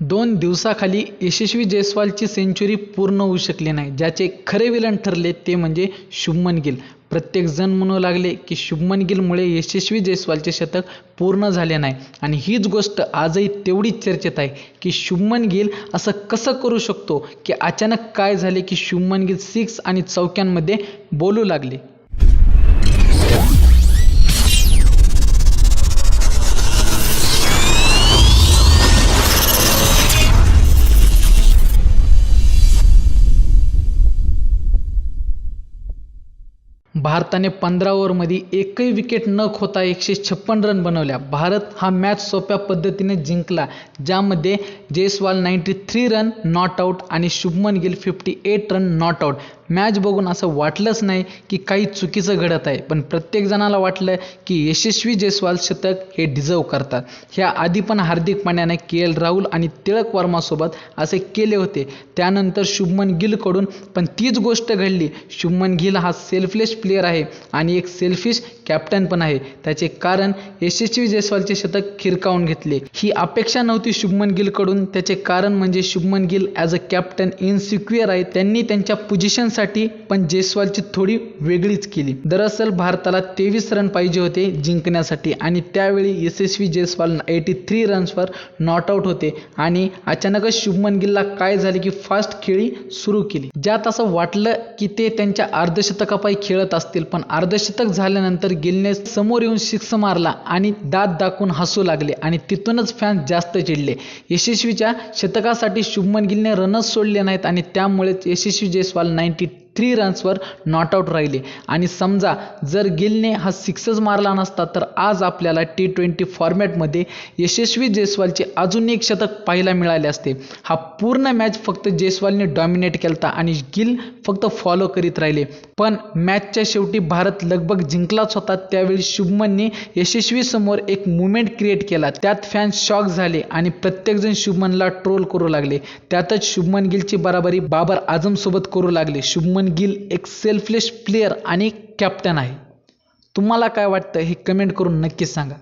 दोन दिवसाखाली यशस्वी जयस्वालची सेंचुरी पूर्ण होऊ शकली नाही. ज्याचे खरे विलन ठरले ते म्हणजे शुभमन गिल. प्रत्येकजण म्हणू लागले की शुभमन गिलमुळे यशस्वी जयस्वालचे शतक पूर्ण झाले नाही. आणि हीच गोष्ट आजही तेवढीच चर्चेत आहे की शुभमन गिल असं कसं करू शकतो की अचानक काय झाले की शुभमन गिल सिक्स आणि चौक्यांमध्ये बोलू लागले? भारताने पंधरा ओव्हरमध्ये एकही विकेट न खोता एकशे छप्पन रन बनवल्या. भारत हा मॅच सोप्या पद्धतीने जिंकला ज्यामध्ये Jaiswal ninety three run not out आणि Shubman Gill fifty eight run not out match बघून असं वाटलंच नाही की काही चुकीचं घडत आहे पण प्रत्येक जणाला वाटलं की यशस्वी जयस्वाल शतक हे डिझर्व करतात. ह्या आधी पण हार्दिक पांड्याने के एल राहुल आणि तिळक वर्मासोबत असे केले होते. त्यानंतर शुभमन गिलकडून पण तीच गोष्ट घडली. शुभमन गिल हा सेल्फलेस प्लेयर आहे आणि एक सेल्फिश कॅप्टन पण आहे. त्याचे कारण यशस्वी जयस्वालचे शतक खिरकावून घेतले. ही अपेक्षा नव्हती शुभमन गिलकडून. त्याचे कारण म्हणजे Shubman Gill as a captain insecure आहे. त्यांनी त्यांच्या पोझिशनसाठी पण जयस्वालची थोडी वेगळीच केली. दरअसल भारताला तेवीस रन पाहिजे होते जिंकण्यासाठी आणि त्यावेळी यशस्वी जयस्वाल एटी थ्री रन्सवर नॉट आऊट होते आणि अचानकच शुभमन गिलला काय झाले की फास्ट खेळी सुरू केली. ज्यात असं वाटलं की ते त्यांच्या अर्धशतकापायी खेळत असतील पण अर्धशतक झाल्यानंतर गिलने समोर येऊन सिक्स मारला आणि दात दाखवून हसू लागले आणि तिथूनच फॅन्स जास्त चिडले. यशस्वीच्या शतकासाठी शुभमन गिलने रनच सोडले नाहीत आणि त्यामुळेच यशस्वी जयस्वाल नाईन्टी थ्री रन्सवर नॉट आऊट राहिले. आणि समजा जर गिलने हा सिक्सच मारला नसता तर आज आपल्याला टी ट्वेंटी फॉर्मॅटमध्ये यशस्वी जयस्वालचे अजून एक शतक पाहायला मिळाले असते. हा पूर्ण मॅच फक्त जयस्वालने डॉमिनेट केलता आणि गिल फक्त फॉलो करीत राहिले. पण मॅचच्या शेवटी भारत लगभग जिंकलाच होता. त्यावेळी शुभमनने यशस्वी समोर एक मुवमेंट क्रिएट केला. त्यात फॅन्स शॉक झाले आणि प्रत्येकजण शुभमनला ट्रोल करू लागले. त्यातच शुभमन गिलची बराबरी बाबर आझम सोबत करू लागले. शुभमन गिल एक सेल्फलेस प्लेअर आणि कॅप्टन आहे. तुम्हाला काय वाटतं हे कमेंट करून नक्कीच सांगा.